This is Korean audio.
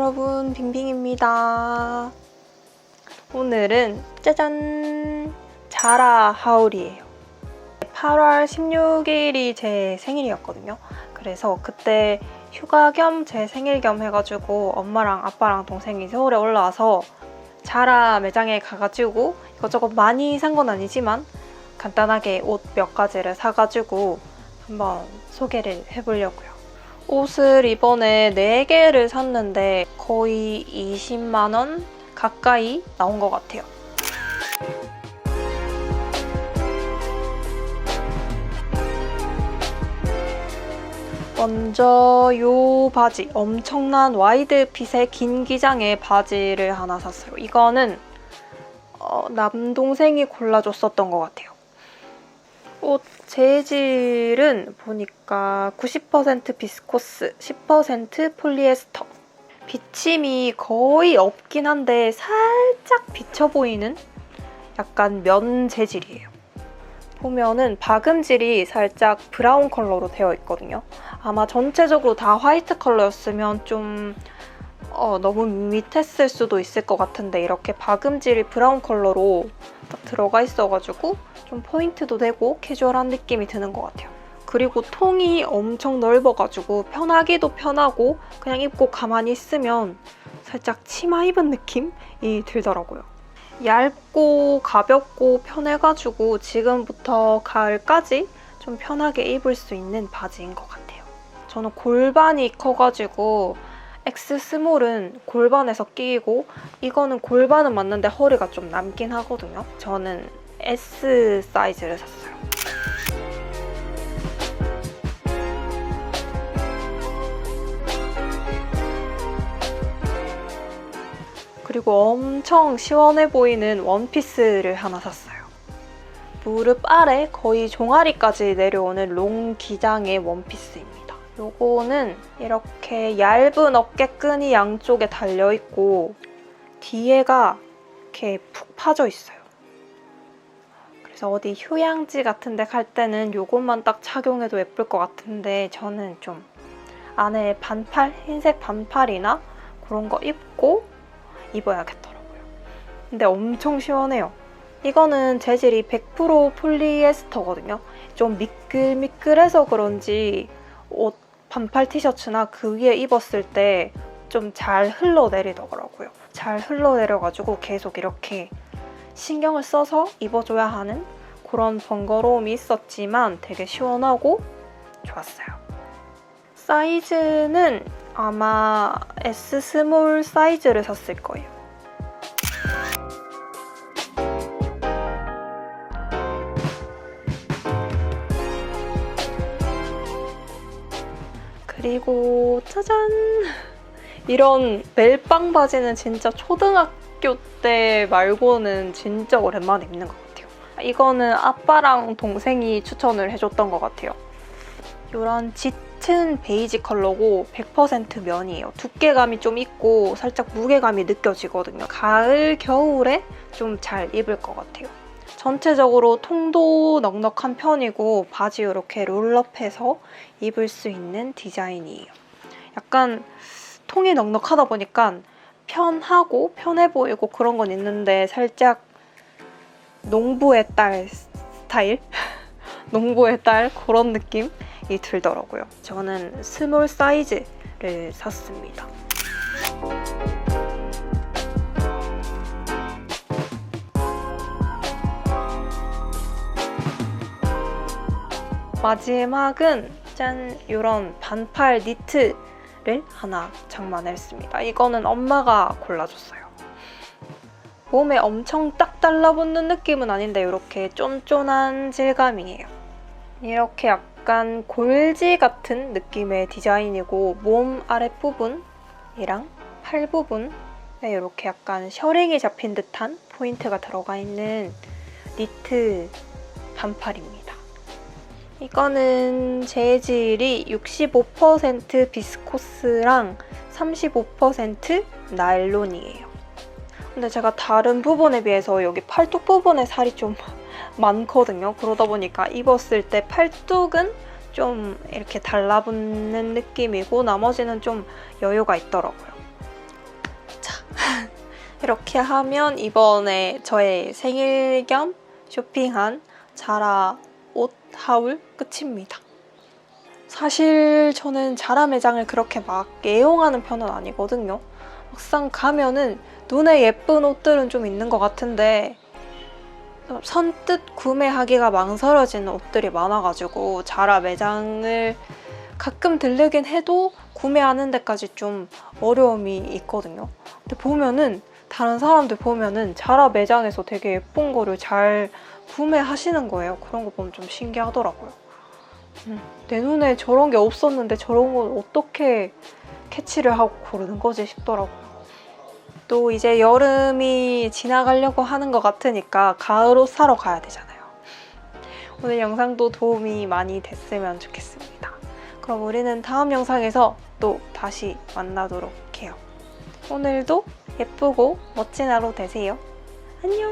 여러분 빙빙입니다. 오늘은 짜잔! 자라 하울이에요. 8월 16일이 제 생일이었거든요. 그래서 그때 휴가 겸 제 생일 겸 해가지고 엄마랑 아빠랑 동생이 서울에 올라와서 자라 매장에 가가지고 이것저것 많이 산 건 아니지만 간단하게 옷 몇 가지를 사가지고 한번 소개를 해보려고요 옷을 이번에 4개를 샀는데 거의 20만 원 가까이 나온 것 같아요. 먼저 이 바지 엄청난 와이드 핏의 긴 기장의 바지를 하나 샀어요. 이거는 어, 남동생이 골라줬었던 것 같아요. 옷 재질은 보니까 90% 비스코스, 10% 폴리에스터. 비침이 거의 없긴 한데 살짝 비쳐 보이는 약간 면 재질이에요. 보면은 박음질이 살짝 브라운 컬러로 되어 있거든요. 아마 전체적으로 다 화이트 컬러였으면 좀 어, 너무 밋밋했을 수도 있을 것 같은데 이렇게 박음질이 브라운 컬러로 딱 들어가 있어가지고 좀 포인트도 되고 캐주얼한 느낌이 드는 것 같아요. 그리고 통이 엄청 넓어가지고 편하기도 편하고 그냥 입고 가만히 있으면 살짝 치마 입은 느낌이 들더라고요. 얇고 가볍고 편해가지고 지금부터 가을까지 좀 편하게 입을 수 있는 바지인 것 같아요. 저는 골반이 커가지고 X 스몰은 골반에서 끼고 이거는 골반은 맞는데 허리가 좀 남긴 하거든요. 저는 S 사이즈를 샀어요. 그리고 엄청 시원해 보이는 원피스를 하나 샀어요. 무릎 아래 거의 종아리까지 내려오는 롱 기장의 원피스입니다. 요거는 이렇게 얇은 어깨끈이 양쪽에 달려있고 뒤에가 이렇게 푹 파져 있어요. 그래서 어디 휴양지 같은 데 갈 때는 요것만 딱 착용해도 예쁠 것 같은데 저는 좀 안에 반팔, 흰색 반팔이나 그런 거 입고 입어야겠더라고요. 근데 엄청 시원해요. 이거는 재질이 100% 폴리에스터거든요. 좀 미끌미끌해서 그런지 옷 반팔 티셔츠나 그 위에 입었을 때 좀 잘 흘러내리더라고요. 잘 흘러내려가지고 계속 이렇게 신경을 써서 입어줘야 하는 그런 번거로움이 있었지만 되게 시원하고 좋았어요. 사이즈는 아마 S 스몰 사이즈를 샀을 거예요. 그리고 짜잔! 이런 멜빵 바지는 진짜 초등학교 때 말고는 진짜 오랜만에 입는 것 같아요. 이거는 아빠랑 동생이 추천을 해줬던 것 같아요. 이런 짙은 베이지 컬러고 100% 면이에요. 두께감이 좀 있고 살짝 무게감이 느껴지거든요. 가을, 겨울에 좀 잘 입을 것 같아요. 전체적으로 통도 넉넉한 편이고 바지 이렇게 롤업해서 입을 수 있는 디자인이에요. 약간 통이 넉넉하다 보니까 편하고 편해 보이고 그런 건 있는데 살짝 농부의 딸 스타일? 농부의 딸 그런 느낌이 들더라고요. 저는 스몰 사이즈를 샀습니다. 마지막은 짠 이런 반팔 니트를 하나 장만했습니다. 이거는 엄마가 골라줬어요. 몸에 엄청 딱 달라붙는 느낌은 아닌데 이렇게 쫀쫀한 질감이에요. 이렇게 약간 골지 같은 느낌의 디자인이고 몸 아랫부분이랑 팔 부분에 이렇게 약간 셔링이 잡힌 듯한 포인트가 들어가 있는 니트 반팔입니다. 이거는 재질이 65% 비스코스랑 35% 나일론이에요. 근데 제가 다른 부분에 비해서 여기 팔뚝 부분에 살이 좀 많거든요. 그러다 보니까 입었을 때 팔뚝은 좀 이렇게 달라붙는 느낌이고 나머지는 좀 여유가 있더라고요. 이렇게 하면 이번에 저의 생일 겸 쇼핑한 자라 옷 하울 끝입니다. 사실 저는 자라 매장을 그렇게 막 애용하는 편은 아니거든요. 막상 가면은 눈에 예쁜 옷들은 좀 있는 것 같은데 선뜻 구매하기가 망설여지는 옷들이 많아가지고 자라 매장을 가끔 들르긴 해도 구매하는 데까지 좀 어려움이 있거든요. 근데 보면은 다른 사람들 보면은 자라 매장에서 되게 예쁜 거를 잘 구매하시는 거예요. 그런 거 보면 좀 신기하더라고요. 음, 내 눈에 저런 게 없었는데 저런 건 어떻게 캐치를 하고 고르는 거지 싶더라고요. 또 이제 여름이 지나가려고 하는 것 같으니까 가을 옷 사러 가야 되잖아요. 오늘 영상도 도움이 많이 됐으면 좋겠습니다. 그럼 우리는 다음 영상에서 또 다시 만나도록 해요. 오늘도 예쁘고 멋진 하루 되세요. 안녕!